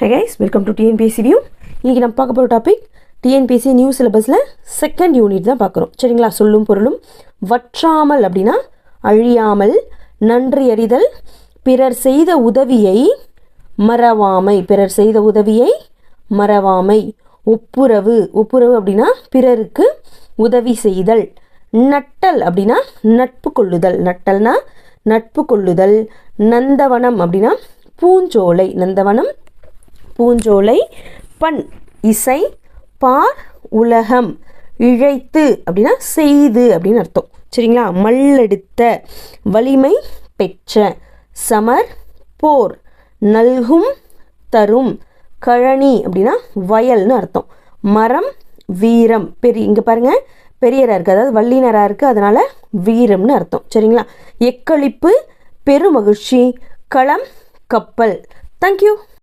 Hey guys welcome to TNPSC view இன்றைக்கி நம்ம பார்க்க போகிற டாபிக் டிஎன்பிஎஸ்சி நியூ சிலபஸில் செகண்ட் யூனிட் தான் பார்க்குறோம். சரிங்களா? சொல்லும் பொருளும் வற்றாமல் அப்படின்னா அழியாமல் நன்றி அறிதல் பிறர் செய்த உதவியை மறவாமை பிறர் செய்த உதவியை மறவாமை ஒப்புரவு. ஒப்புரவு அப்படின்னா பிறருக்கு உதவி செய்தல். நட்டல் அப்படின்னா நட்பு கொள்ளுதல். நட்டல்னா நட்பு கொள்ளுதல். நந்தவனம் அப்படின்னா பூஞ்சோலை. நந்தவனம் பூஞ்சோலை பண் இசை பார் உலகம் இழைத்து அப்படின்னா செய்து அப்படின்னு அர்த்தம். சரிங்களா? மல்லெடுத்த வலிமை பெற்ற சமர் போர் நல்கும் தரும் கழனி அப்படின்னா வயல்னு அர்த்தம். மரம் வீரம். பெரிய இங்கே பாருங்கள் பெரியராக இருக்குது அதாவது வல்லினராக இருக்குது அதனால் வீரம்னு அர்த்தம். சரிங்களா? எக்களிப்பு பெருமகிழ்ச்சி களம் கப்பல். தேங்க்யூ